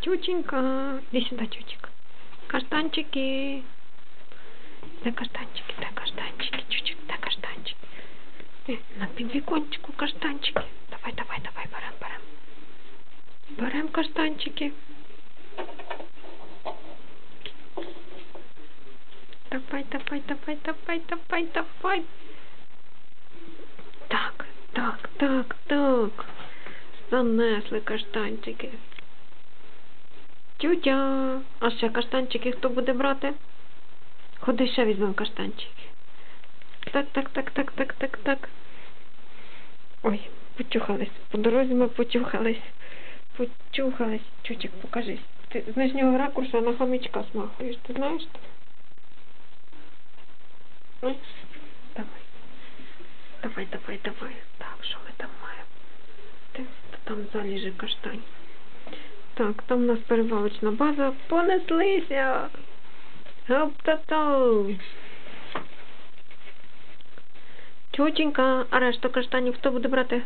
Тютенька. Иди сюда, тютик. Каштанчики. Де каштанчики, де каштанчики, чучик, де каштанчики. Е, На підвікончику каштанчики. Давай, давай, давай, берем, берем. Берем каштанчики. Давай, давай, давай, давай, давай, давай. Так, так, так, так. Занесли каштанчики. Тютя. А ще каштанчики хто буде брати? Ходи ще візьмемо каштанчики. Так, так, так, так, так, так, так. Ой, почухались. По дорозі ми почухались. Почухались. Чучик, покажись. Ти з нижнього ракурсу на хомячка смахуєш, ти знаєш? Ой, давай. Давай, давай, давай. Так, що ми там маємо? Ти, там заліже каштань. Так, там у нас перевалочна база. Понеслися. Гоп-та-то. Тютенька, а решту каштанів хто буде брати?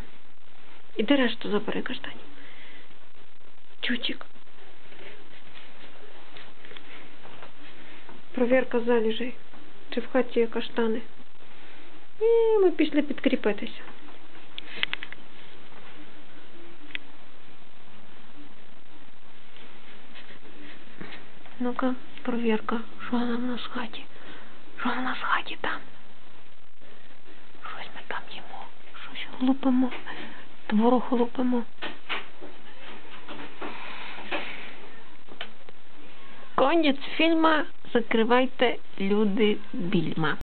Іди решту забери каштанів. Тютик. Провірка заліжей. Чи в хаті є каштани? І ми пішли підкріпитися. Ну-ка, проверка, Що нас в хаті? Що у нас хаті там? Щось ми там їмо. Щось лупимо. Творог лупимо. Конець фільма. Закривайте люди більма.